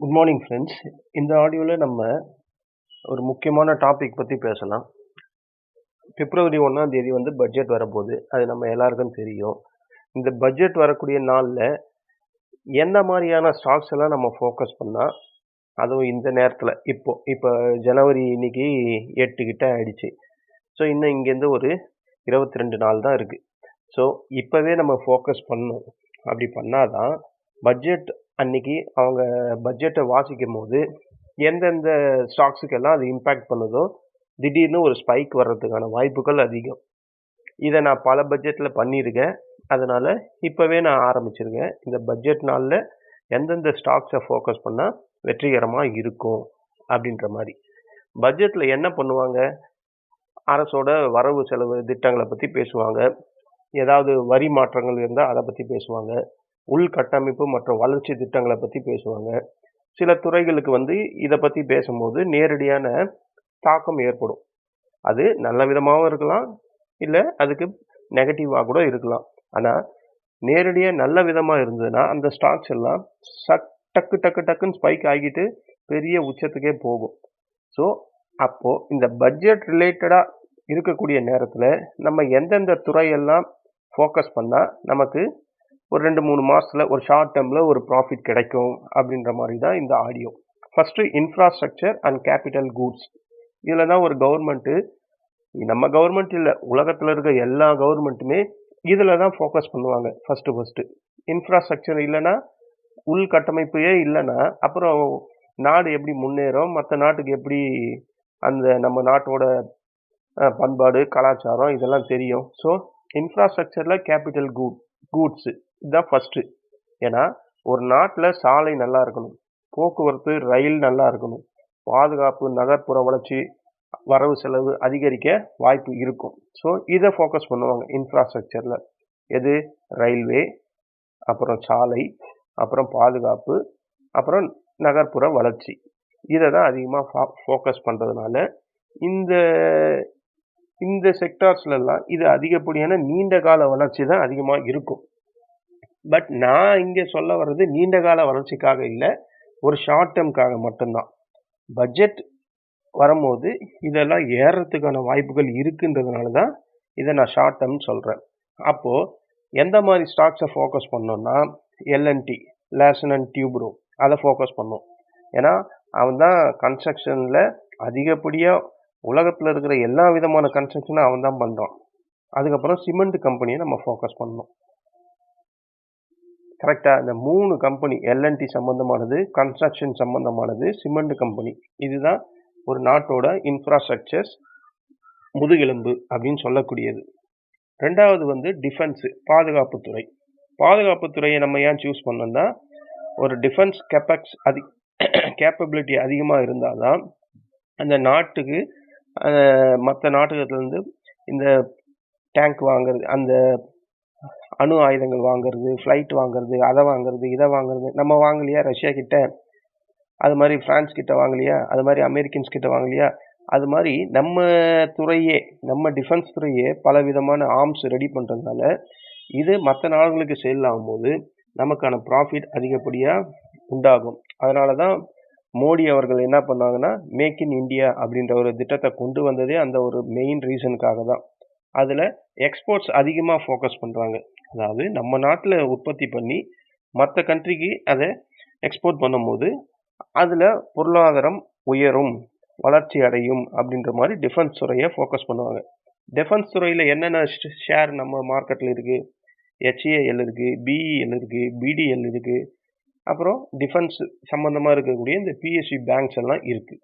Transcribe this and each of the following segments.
Good morning friends இந்த ஆடியோவில் நம்ம ஒரு முக்கியமான டாபிக் பற்றி பேசலாம். பிப்ரவரி ஒன்றாம் தேதி வந்து பட்ஜெட் வரப்போகுது. அது நம்ம எல்லாருக்கும் தெரியும். இந்த பட்ஜெட் வரக்கூடிய நாளில் என்ன மாதிரியான ஸ்டாக்ஸ் எல்லாம் நம்ம ஃபோக்கஸ் பண்ணால் அதுவும் இந்த நேரத்தில் இப்போ இப்போ ஜனவரி இன்னைக்கு எட்டு கிட்ட ஆயிடுச்சு. ஸோ இன்னும் இங்கேருந்து ஒரு இருபத்தி ரெண்டு நாள் தான் இருக்குது ஸோ இப்போவே நம்ம ஃபோக்கஸ் பண்ணணும். அப்படி பண்ணாதான் பட்ஜெட் அன்னைக்கு அவங்க பட்ஜெட்டை வாசிக்கும் போது எந்தெந்த ஸ்டாக்ஸுக்கெல்லாம் அது இம்பேக்ட் பண்ணுதோ திடீர்னு ஒரு ஸ்பைக் வர்றதுக்கான வாய்ப்புகள் அதிகம். இதை நான் பல பட்ஜெட்டில் பண்ணியிருக்கேன். அதனால் இப்போவே நான் ஆரம்பிச்சிருக்கேன். இந்த பட்ஜெட் நாளில் எந்தெந்த ஸ்டாக்ஸை ஃபோக்கஸ் பண்ணால் வெற்றிகரமாக இருக்கும் அப்படின்ற மாதிரி. பட்ஜெட்டில் என்ன பண்ணுவாங்க? அரசோட வரவு செலவு திட்டங்களை பற்றி பேசுவாங்க. ஏதாவது வரி மாற்றங்கள் இருந்தால் அதை பற்றி பேசுவாங்க. உள்கட்டமைப்பு மற்றும் வளர்ச்சி திட்டங்களை பற்றி பேசுவாங்க. சில துறைகளுக்கு வந்து இதை பற்றி பேசும்போது நேரடியான தாக்கம் ஏற்படும். அது நல்ல விதமாகவும் இருக்கலாம் இல்லை அதுக்கு நெகட்டிவாக கூட இருக்கலாம். ஆனால் நேரடியாக நல்ல விதமாக இருந்ததுன்னா அந்த ஸ்டாக்ஸ் எல்லாம் சக் டக்கு டக்கு டக்குன்னு ஸ்பைக் ஆகிட்டு பெரிய உச்சத்துக்கே போகும். ஸோ அப்போது இந்த பட்ஜெட் ரிலேட்டடாக இருக்கக்கூடிய நேரத்தில் நம்ம எந்தெந்த துறையெல்லாம் ஃபோக்கஸ் பண்ணால் நமக்கு ஒரு ரெண்டு மூணு மாதத்தில் ஒரு ஷார்ட் டேர்மில் ஒரு ப்ராஃபிட் கிடைக்கும் அப்படின்ற மாதிரி தான் இந்த audio first infrastructure and capital goods இதில் தான் ஒரு கவர்மெண்ட்டு நம்ம கவர்மெண்ட் இல்லை உலகத்தில் இருக்க எல்லா கவர்மெண்ட்டுமே இதில் தான் ஃபோக்கஸ் பண்ணுவாங்க ஃபஸ்ட்டு ஃபஸ்ட்டு இன்ஃப்ராஸ்ட்ரக்சர் இல்லைன்னா உள்கட்டமைப்பே இல்லைன்னா அப்புறம் நாடு எப்படி முன்னேறும் மற்ற நாட்டுக்கு எப்படி அந்த நம்ம நாட்டோட பண்பாடு கலாச்சாரம் இதெல்லாம் தெரியும். ஸோ இன்ஃப்ராஸ்ட்ரக்சரில் கேபிட்டல் கூட் கூட்ஸு இதுதான் ஃபஸ்ட்டு ஏன்னா ஒரு நாட்டில் சாலை நல்லா இருக்கணும். போக்குவரத்து ரயில் நல்லா இருக்கணும். பாதுகாப்பு நகர்ப்புற வளர்ச்சி வரவு செலவு அதிகரிக்க வாய்ப்பு இருக்கும். ஸோ இதை ஃபோக்கஸ் பண்ணுவாங்க இன்ஃப்ராஸ்ட்ரக்சரில் எது? ரயில்வே அப்புறம் சாலை அப்புறம் பாதுகாப்பு அப்புறம் நகர்ப்புற வளர்ச்சி. இதை தான் அதிகமாக ஃபோக்கஸ் பண்ணுறதுனால இந்த இந்த செக்டார்ஸ்லலாம் இது அதிகப்படியான நீண்ட கால வளர்ச்சி தான் அதிகமாக இருக்கும். பட் நான் இங்கே சொல்ல வர்றது நீண்ட கால வளர்ச்சிக்காக இல்லை ஒரு ஷார்ட் டேர்ம்காக மட்டும்தான். பட்ஜெட் வரும்போது இதெல்லாம் ஏறுறதுக்கான வாய்ப்புகள் இருக்குன்றதுனால தான் இதை நான் ஷார்ட் டேர்ம் சொல்கிறேன் அப்போது எந்த மாதிரி ஸ்டாக்ஸை ஃபோக்கஸ் பண்ணோம்னா L N T Larsen and Toubro அதை ஃபோக்கஸ் பண்ணோம். ஏன்னா அவன் தான் கன்ஸ்ட்ரக்ஷனில் அதிகப்படியாக உலகத்தில் இருக்கிற எல்லா விதமான கன்ஸ்ட்ரக்ஷனும் அவன் தான் பண்ணுறான் அதுக்கப்புறம் சிமெண்ட் கம்பெனியை நம்ம ஃபோக்கஸ் பண்ணோம் கரெக்டாக இந்த மூணு கம்பெனி எல்என்டி சம்மந்தமானது கன்ஸ்ட்ரக்ஷன் சம்மந்தமானது சிமெண்ட் கம்பெனி இதுதான் ஒரு நாட்டோட இன்ஃப்ராஸ்ட்ரக்சர்ஸ் முதுகெலும்பு அப்படின்னு சொல்லக்கூடியது. ரெண்டாவது வந்து டிஃபென்ஸு பாதுகாப்புத்துறை பாதுகாப்புத்துறையை நம்ம ஏன் சூஸ் பண்ணோம்னா ஒரு டிஃபென்ஸ் கெப்பக்ஸ் அதி கேப்பபிலிட்டி அதிகமாக இருந்தால் தான் அந்த நாட்டுக்கு மற்ற நாட்டுகத்துலேருந்து இந்த டேங்க் வாங்குறது அந்த அணு ஆயுதங்கள் வாங்குறது ஃப்ளைட் வாங்குறது அதை வாங்குறது இதை வாங்குறது. நம்ம வாங்கலையா? ரஷ்யா கிட்ட. அது மாதிரி ஃப்ரான்ஸ் கிட்ட வாங்கலையா? அது மாதிரி அமெரிக்கன்ஸ் கிட்ட வாங்கலையா? அது மாதிரி நம்ம துறையே நம்ம டிஃபென்ஸ் துறையே பல விதமான ஆர்ம்ஸ் ரெடி பண்ணுறதுனால இது மற்ற நாடுகளுக்கு சேல் ஆகும்போது நமக்கான ப்ராஃபிட் அதிகப்படியாக உண்டாகும். அதனால தான் மோடி அவர்கள் என்ன பண்ணாங்கன்னா மேக் இன் இந்தியா அப்படின்ற ஒரு திட்டத்தை கொண்டு வந்ததே அந்த ஒரு மெயின் ரீசனுக்காக தான் அதில் எக்ஸ்போர்ட்ஸ் அதிகமாக ஃபோக்கஸ் பண்ணுறாங்க அதாவது நம்ம நாட்டில் உற்பத்தி பண்ணி மற்ற கண்ட்ரிக்கு அதை எக்ஸ்போர்ட் பண்ணும்போது அதில் பொருளாதாரம் உயரும் வளர்ச்சி அடையும் அப்படின்ற மாதிரி டிஃபென்ஸ் துறையை ஃபோக்கஸ் பண்ணுவாங்க. டிஃபென்ஸ் துறையில் என்னென்ன ஷேர் நம்ம மார்க்கெட்டில் இருக்குது ஹெச்ஏஎல் இருக்குது பிஇஎல் இருக்குது பிடிஎல் இருக்குது அப்புறம் டிஃபென்ஸ் சம்மந்தமாக இருக்கக்கூடிய இந்த பிஎஸ்சி பேங்க்ஸ் எல்லாம் இருக்குது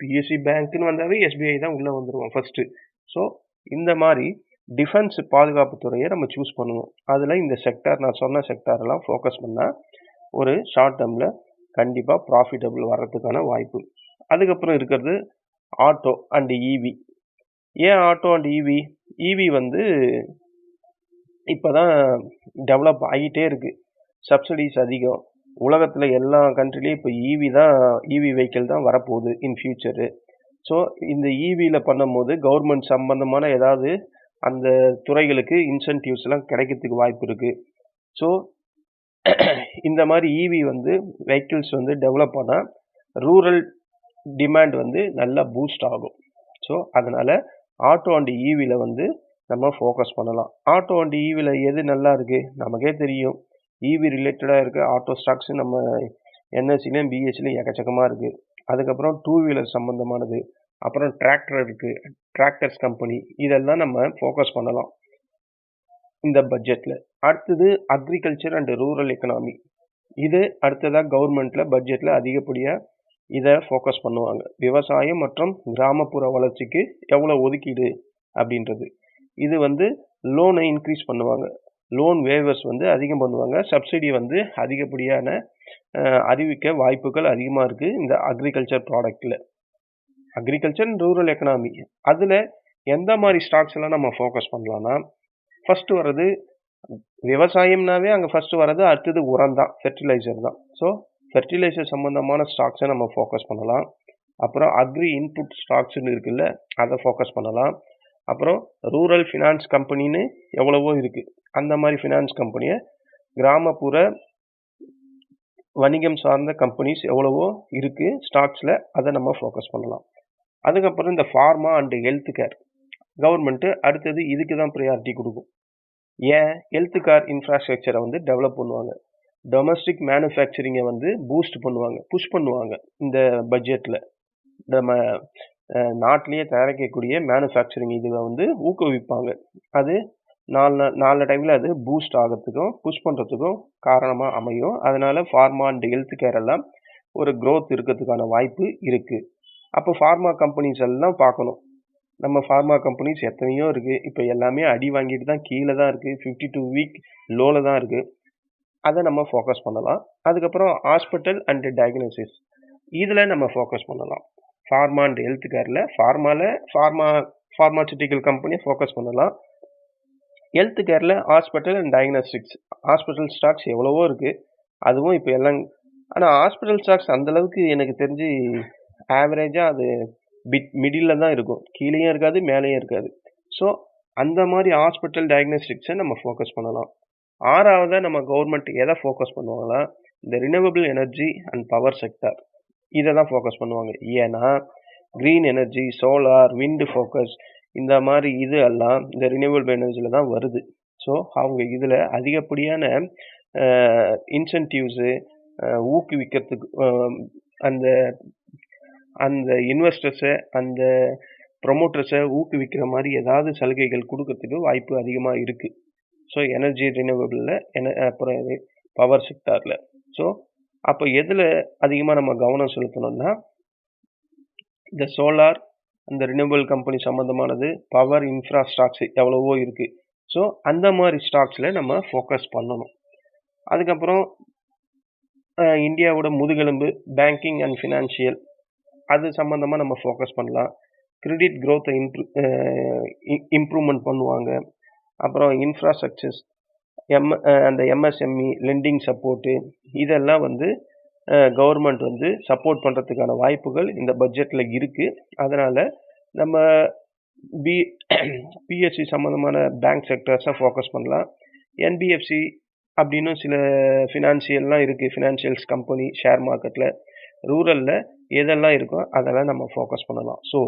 பிஎஸ்சி பேங்க்குன்னு வந்தாவே எஸ்பிஐ தான் உள்ளே வந்துடுவோம் ஃபஸ்ட்டு ஸோ இந்த மாதிரி டிஃபென்ஸ் பாதுகாப்பு துறையை நம்ம சூஸ் பண்ணுவோம் அதில் இந்த செக்டார் நான் சொன்ன செக்டாரெல்லாம் ஃபோக்கஸ் பண்ணால் ஒரு ஷார்ட் டேர்மில் கண்டிப்பாக ப்ராஃபிட்டபிள் வர்றதுக்கான வாய்ப்பு. அதுக்கப்புறம் இருக்கிறது ஆட்டோ அண்ட் ஈவி ஏன் ஆட்டோ அண்ட் ஈவி ஈவி வந்து இப்போ தான் டெவலப் ஆகிட்டே இருக்குது சப்சிடிஸ் அதிகம். உலகத்தில் எல்லா கண்ட்ரிலையும் இப்போ ஈவி தான் ஈவி வெஹிக்கிள் தான் வரப்போகுது இன் ஃபியூச்சரு ஸோ இந்த இவியில் பண்ணும்போது கவர்மெண்ட் சம்பந்தமான ஏதாவது அந்த துறைகளுக்கு இன்சென்டிவ்ஸ்லாம் கிடைக்கிறதுக்கு வாய்ப்பு இருக்குது ஸோ இந்த மாதிரி ஈவி வந்து வெஹிக்கிள்ஸ் வந்து டெவலப் ஆனால் ரூரல் டிமாண்ட் வந்து நல்லா பூஸ்ட் ஆகும். ஸோ அதனால் ஆட்டோ அண்ட் ஈவியில் வந்து நம்ம ஃபோக்கஸ் பண்ணலாம். ஆட்டோ அண்ட் ஈவியில் எது நல்லா இருக்குது நமக்கே தெரியும். ஈவி ரிலேட்டடாக இருக்க ஆட்டோ ஸ்டாக்ஸ் நம்ம என்எஸ்சிலையும் பிஎஸ்சிலையும் எக்கச்சக்கமாக இருக்குது அதுக்கப்புறம் டூ வீலர் சம்மந்தமானது அப்புறம் டிராக்டர் இருக்குது டிராக்டர்ஸ் கம்பெனி இதெல்லாம் நம்ம ஃபோக்கஸ் பண்ணலாம். இந்த பட்ஜெட்டில் அடுத்தது அக்ரிகல்ச்சர் அண்ட் ரூரல் எக்கனாமி இது அடுத்ததாக கவர்மெண்ட்டில் பட்ஜெட்டில் அதிகப்படியாக இதை ஃபோக்கஸ் பண்ணுவாங்க. விவசாயம் மற்றும் கிராமப்புற வளர்ச்சிக்கு எவ்வளோ ஒதுக்கீடு அப்படின்றது. இது வந்து லோனை இன்க்ரீஸ் பண்ணுவாங்க. லோன் வேவர்ஸ் வந்து அதிகம் பண்ணுவாங்க. சப்சிடி வந்து அதிகப்படியான அறிவிக்க வாய்ப்புகள் அதிகமாக இருக்குது இந்த அக்ரிகல்ச்சர் ப்ராடக்டில் அக்ரிகல்ச்சர் ரூரல் எக்கனாமி அதில் எந்த மாதிரி ஸ்டாக்ஸ் எல்லாம் நம்ம ஃபோக்கஸ் பண்ணலான்னா ஃபஸ்ட்டு வர்றது விவசாயம்னாவே அங்கே ஃபஸ்ட்டு வர்றது அடுத்தது உரம் தான் ஃபெர்டிலைசர் தான். ஸோ ஃபெர்டிலைசர் சம்மந்தமான ஸ்டாக்ஸை நம்ம ஃபோக்கஸ் பண்ணலாம். அப்புறம் அக்ரி இன்புட் ஸ்டாக்ஸ்னு இருக்குல்ல அதை ஃபோக்கஸ் பண்ணலாம். அப்புறம் ரூரல் ஃபினான்ஸ் கம்பெனின்னு எவ்வளவோ இருக்குது அந்த மாதிரி ஃபினான்ஸ் கம்பெனியை கிராமப்புற வணிகம் சார்ந்த கம்பெனிஸ் எவ்வளவோ இருக்குது ஸ்டாக்ஸில் அதை நம்ம ஃபோக்கஸ் பண்ணலாம். அதுக்கப்புறம் இந்த pharma and health care government அடுத்தது இதுக்கு தான் ப்ரையாரிட்டி கொடுக்கும். ஏன்? ஹெல்த் கேர் இன்ஃப்ராஸ்ட்ரக்சரை வந்து டெவலப் பண்ணுவாங்க. டொமஸ்டிக் மேனுஃபேக்சரிங்கை வந்து பூஸ்ட் பண்ணுவாங்க புஷ் பண்ணுவாங்க இந்த பட்ஜெட்டில் நம்ம நாட்டிலேயே தயாரிக்கக்கூடிய மேனுஃபேக்சரிங் இதில் வந்து ஊக்குவிப்பாங்க. அது நாலு நாலு டைமில் அது பூஸ்ட் ஆகிறதுக்கும் புஷ் பண்ணுறதுக்கும் காரணமாக அமையும். அதனால் ஃபார்மா அண்ட் ஹெல்த் கேர் எல்லாம் ஒரு க்ரோத் இருக்கிறதுக்கான வாய்ப்பு இருக்குது அப்போ ஃபார்மா கம்பெனிஸ் எல்லாம் பார்க்கணும். நம்ம ஃபார்மா கம்பெனிஸ் எத்தனையோ இருக்குது இப்போ எல்லாமே அடி வாங்கிட்டு தான் கீழே தான் இருக்குது ஃபிஃப்டி டூ வீக் லோவில் தான் இருக்குது அதை நம்ம ஃபோக்கஸ் பண்ணலாம். அதுக்கப்புறம் ஹாஸ்பிட்டல் அண்ட் டயக்னோசிஸ் இதில் நம்ம ஃபோக்கஸ் பண்ணலாம். ஃபார்மா அண்ட் ஹெல்த் கேரில் ஃபார்மாவில் ஃபார்மா ஃபார்மாசிட்டிக்கல் கம்பெனியை ஃபோக்கஸ் பண்ணலாம். Health கேரில் hospital and diagnostics hospital stocks எவ்வளவோ இருக்குது அதுவும் இப்போ எல்லாம் ஆனால் ஹாஸ்பிட்டல் ஸ்டாக்ஸ் அந்தளவுக்கு எனக்கு தெரிஞ்சு ஆவரேஜாக அது பிட் மிடிலில் தான் இருக்கும். கீழேயும் இருக்காது மேலேயும் இருக்காது. ஸோ அந்த மாதிரி ஹாஸ்பிட்டல் டயக்னாஸ்டிக்ஸை நம்ம ஃபோக்கஸ் பண்ணலாம். ஆறாவதாக நம்ம கவர்மெண்ட் எதை ஃபோக்கஸ் பண்ணுவாங்கன்னா இந்த renewable energy and power sector இதை தான் ஃபோக்கஸ் பண்ணுவாங்க. ஏன்னா green energy solar wind focus இந்த மாதிரி இது எல்லாம் இந்த ரினியூவபிள் எனர்ஜியில் தான் வருது. ஸோ அவங்க இதில் அதிகப்படியான இன்சென்டிவ்ஸு ஊக்குவிக்கிறதுக்கு அந்த அந்த இன்வெஸ்டர்ஸை அந்த ப்ரொமோட்டர்ஸை ஊக்குவிக்கிற மாதிரி ஏதாவது சலுகைகள் கொடுக்கறதுக்கு வாய்ப்பு அதிகமாக இருக்குது ஸோ எனர்ஜி ரினியூவபிளில் என அப்புறம் பவர் செக்டாரில் ஸோ அப்போ எதில் அதிகமாக நம்ம கவனம் செலுத்தணும்னா இந்த சோலார் அந்த ரினியூபிள் கம்பெனி சம்மந்தமானது பவர் இன்ஃப்ரா ஸ்டாக்ஸ் எவ்வளவோ இருக்குது ஸோ அந்த மாதிரி ஸ்டாக்ஸில் நம்ம ஃபோக்கஸ் பண்ணணும். அதுக்கப்புறம் இந்தியாவோட முதுகெலும்பு பேங்கிங் அண்ட் ஃபினான்ஷியல் அது சம்மந்தமாக நம்ம ஃபோக்கஸ் பண்ணலாம். கிரெடிட் க்ரோத்தை இம்ப்ரூ இம்ப்ரூவ்மெண்ட் பண்ணுவாங்க. அப்புறம் இன்ஃப்ராஸ்ட்ரக்சர்ஸ் எம் அந்த எம்எஸ்எம்இ லெண்டிங் சப்போர்ட்டு இதெல்லாம் வந்து கவர்மெண்ட் வந்து சப்போர்ட் பண்ணுறதுக்கான வாய்ப்புகள் இந்த பட்ஜெட்டில் இருக்குது அதனால் நம்ம பி பிஎஸ்சி சம்மந்தமான பேங்க் செக்டர்ஸை ஃபோக்கஸ் பண்ணலாம். என்பிஎஃப்சி அப்படின்னு சில ஃபினான்ஷியல்லாம் இருக்குது ஃபினான்ஷியல்ஸ் கம்பெனி ஷேர் மார்க்கெட்டில் ரூரலில் எதெல்லாம் இருக்கோ அதெல்லாம் நம்ம ஃபோக்கஸ் பண்ணலாம். ஸோ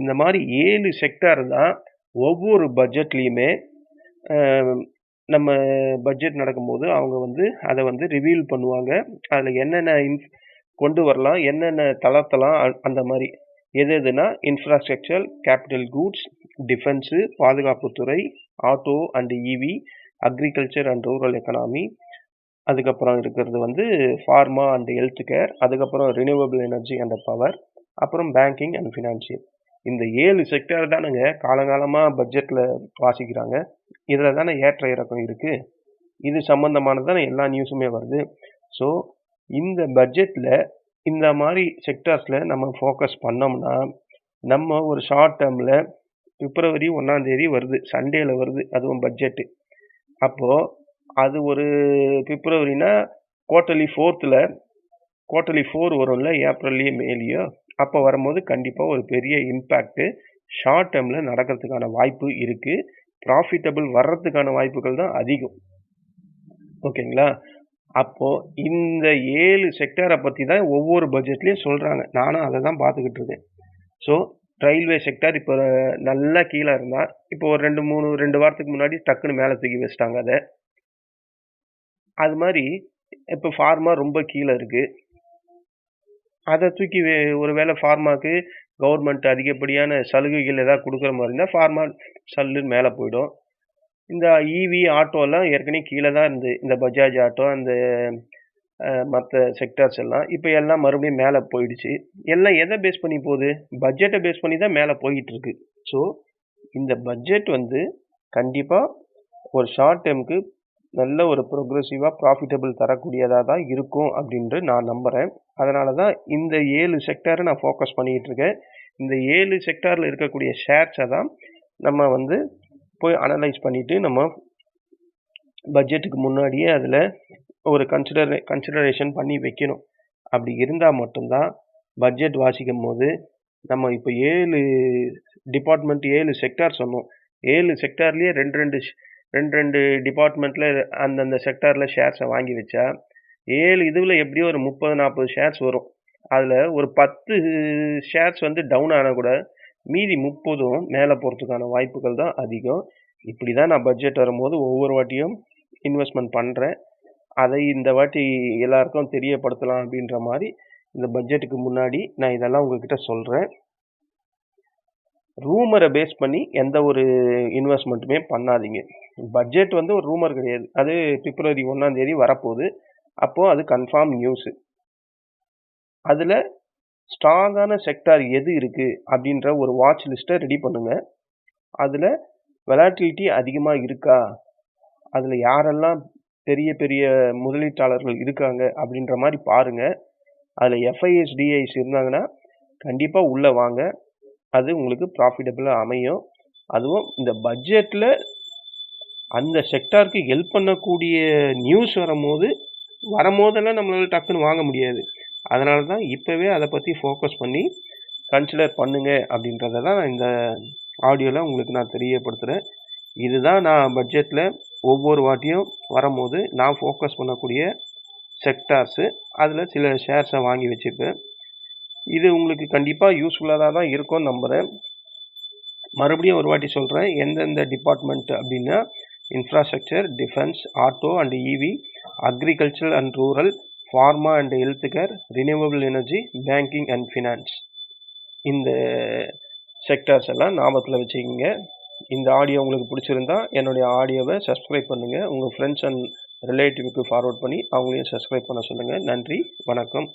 இந்த மாதிரி ஏழு செக்டார் தான் ஒவ்வொரு பட்ஜெட்லேயுமே நம்ம பட்ஜெட் நடக்கும்போது அவங்க வந்து அதை வந்து ரிவீல் பண்ணுவாங்க. அதில் என்னென்ன இன்ஃப் கொண்டு வரலாம் என்னென்ன தளர்த்தலாம் அந்த மாதிரி. எது எதுனா இன்ஃப்ராஸ்ட்ரக்சர் கேபிட்டல் கூட்ஸ் டிஃபென்ஸு பாதுகாப்புத்துறை auto and EV agriculture and rural economy அதுக்கப்புறம் இருக்கிறது வந்து ஃபார்மா அண்ட் ஹெல்த் கேர் அதுக்கப்புறம் ரினியூவபிள் எனர்ஜி அண்ட் பவர் அப்புறம் பேங்கிங் அண்ட் ஃபினான்ஷியல் இந்த ஏழு செக்டர் தானுங்க காலங்காலமாக பட்ஜெட்டில் வாசிக்கிறாங்க. இதில் தானே ஏற்ற இறக்கம் இருக்குது இது சம்மந்தமானது தானே எல்லா நியூஸுமே வருது. ஸோ இந்த பட்ஜெட்டில் இந்த மாதிரி செக்டர்ஸில் நம்ம ஃபோக்கஸ் பண்ணோம்னா நம்ம ஒரு ஷார்ட் டேர்மில் பிப்ரவரி ஒன்றாந்தேதி வருது. சண்டேல வருது. அதுவும் பட்ஜெட்டு அப்போது அது ஒரு பிப்ரவரினா குவார்ட்டர்லி ஃபோர்த்தில் குவார்ட்டர்லி ஃபோர் வரும்ல ஏப்ரல்லையோ மேலேயோ அப்போ வரும்போது கண்டிப்பாக ஒரு பெரிய இம்பேக்ட்டு ஷார்ட் டேர்மில் நடக்கிறதுக்கான வாய்ப்பு இருக்குது ப்ராஃபிட்டபிள் வர்றதுக்கான வாய்ப்புகள் தான் அதிகம். ஓகேங்களா? அப்போது இந்த ஏழு செக்டாரை பற்றி தான் ஒவ்வொரு பட்ஜெட்லேயும் சொல்கிறாங்க நானும் அதை தான் பார்த்துக்கிட்டு இருக்கேன். ஸோ ரயில்வே செக்டார் இப்போ நல்லா கீழே இருந்தால் இப்போ ஒரு ரெண்டு மூணு ரெண்டு வாரத்துக்கு முன்னாடி டக்குன்னு மேலே தூக்கி வச்சிட்டாங்க அதை. அது மாதிரி இப்போ ஃபார்மா ரொம்ப கீழே இருக்குது அதை தூக்கி ஒரு வேளை ஃபார்மாக்கு கவர்மெண்ட் அதிகப்படியான சலுகைகள் ஏதாவது கொடுக்குற மாதிரி இருந்தால் ஃபார்மா சல்லுன்னு மேலே போயிடும். இந்த இவி ஆட்டோலாம் ஏற்கனவே கீழே தான் இருந்து இந்த பஜாஜ் ஆட்டோ அந்த மற்ற செக்டார்ஸ் எல்லாம் இப்போ எல்லாம் மறுபடியும் மேலே போயிடுச்சு. எல்லாம் எதை பேஸ் பண்ணி போகுது? பட்ஜெட்டை பேஸ் பண்ணி தான் மேலே போயிட்டு இருக்கு. ஸோ இந்த பட்ஜெட் வந்து கண்டிப்பாக ஒரு ஷார்ட் டேர்முக்கு நல்ல ஒரு ப்ரோக்ரெசிவாக ப்ராஃபிட்டபிள் தரக்கூடியதாக தான் இருக்கும் அப்படின்ட்டு நான் நம்புகிறேன் அதனால தான் இந்த ஏழு செக்டாரை நான் ஃபோக்கஸ் பண்ணிகிட்டு இருக்கேன் இந்த ஏழு செக்டாரில் இருக்கக்கூடிய ஷேர்ஸை தான் நம்ம வந்து போய் அனலைஸ் பண்ணிவிட்டு நம்ம பட்ஜெட்டுக்கு முன்னாடியே அதில் ஒரு கன்சிடர் கன்சிடரேஷன் பண்ணி வைக்கணும். அப்படி இருந்தால் மட்டும்தான் பட்ஜெட் வாசிக்கும் போது நம்ம இப்போ ஏழு டிபார்ட்மெண்ட் ஏழு செக்டார் சொன்னோம். ஏழு செக்டார்லேயே ரெண்டு ரெண்டு ரெண்டு ரெண்டு டிபார்ட்மெண்ட்டில் அந்தந்த செக்டாரில் ஷேர்ஸை வாங்கி வச்சா ஏழு இதுவில் எப்படியும் ஒரு முப்பது நாற்பது ஷேர்ஸ் வரும். அதில் ஒரு பத்து ஷேர்ஸ் வந்து டவுன் ஆனால் கூட மீதி முப்பதும் மேலே போகிறதுக்கான வாய்ப்புகள் தான் அதிகம். இப்படி தான் நான் பட்ஜெட் வரும்போது ஒவ்வொரு வாட்டியும் இன்வெஸ்ட்மெண்ட் பண்ணுறேன் அதை இந்த வாட்டி எல்லாருக்கும் தெரியப்படுத்தலாம் அப்படின்ற மாதிரி இந்த பட்ஜெட்டுக்கு முன்னாடி நான் இதெல்லாம் உங்ககிட்ட சொல்கிறேன் ரூமரை பேஸ் பண்ணி எந்த ஒரு இன்வெஸ்ட்மெண்ட்டுமே பண்ணாதீங்க. பட்ஜெட் வந்து ஒரு ரூமர் கிடையாது. அது பிப்ரவரி ஒன்றாம் தேதி வரப்போகுது. அப்போது அது கன்ஃபார்ம் நியூஸு. அதில் ஸ்ட்ராங்கான செக்டார் எது இருக்குது அப்படின்ற ஒரு வாட்ச் லிஸ்ட்டை ரெடி பண்ணுங்கள் அதில் வெலாட்டிலிட்டி அதிகமாக இருக்கா? அதில் யாரெல்லாம் பெரிய பெரிய முதலீட்டாளர்கள் இருக்காங்க அப்படின்ற மாதிரி பாருங்கள் அதில் எஃப்ஐஎஸ்டிஐஸ் இருந்தாங்கன்னா கண்டிப்பாக உள்ளே வாங்க. அது உங்களுக்கு ப்ராஃபிட்டபிளாக அமையும். அதுவும் இந்த பட்ஜெட்டில் அந்த செக்டாருக்கு ஹெல்ப் பண்ணக்கூடிய நியூஸ் வரும்போது வரும்போதெல்லாம் நம்மளால் டக்குன்னு வாங்க முடியாது. அதனால தான் இப்போவே அதை பற்றி ஃபோக்கஸ் பண்ணி கன்சிடர் பண்ணுங்க அப்படின்றத தான் இந்த ஆடியோவில் உங்களுக்கு நான் தெரியப்படுத்துகிறேன் இதுதான் நான் பட்ஜெட்டில் ஒவ்வொரு வாட்டியும் வரும்போது நான் ஃபோக்கஸ் பண்ணக்கூடிய செக்டார்ஸு அதில் சில ஷேர்ஸை வாங்கி வச்சுருப்பேன் இது உங்களுக்கு கண்டிப்பாக யூஸ்ஃபுல்லாக தான் இருக்கும்னு நம்புகிறேன் மறுபடியும் ஒரு வாட்டி சொல்கிறேன் எந்தெந்த டிபார்ட்மெண்ட் அப்படின்னா infrastructure defence auto and EV agriculture and rural pharma and health care renewable energy banking and finance இந்த செக்டர்ஸ் எல்லாம் ஞாபகத்தில் வச்சுக்கிங்க. இந்த ஆடியோ உங்களுக்கு பிடிச்சிருந்தா என்னுடைய ஆடியோவை சப்ஸ்கிரைப் பண்ணுங்கள் உங்கள் ஃப்ரெண்ட்ஸ் அண்ட் ரிலேட்டிவ்க்கு ஃபார்வர்ட் பண்ணி அவங்களையும் சப்ஸ்கிரைப் பண்ண சொல்லுங்கள் நன்றி வணக்கம்.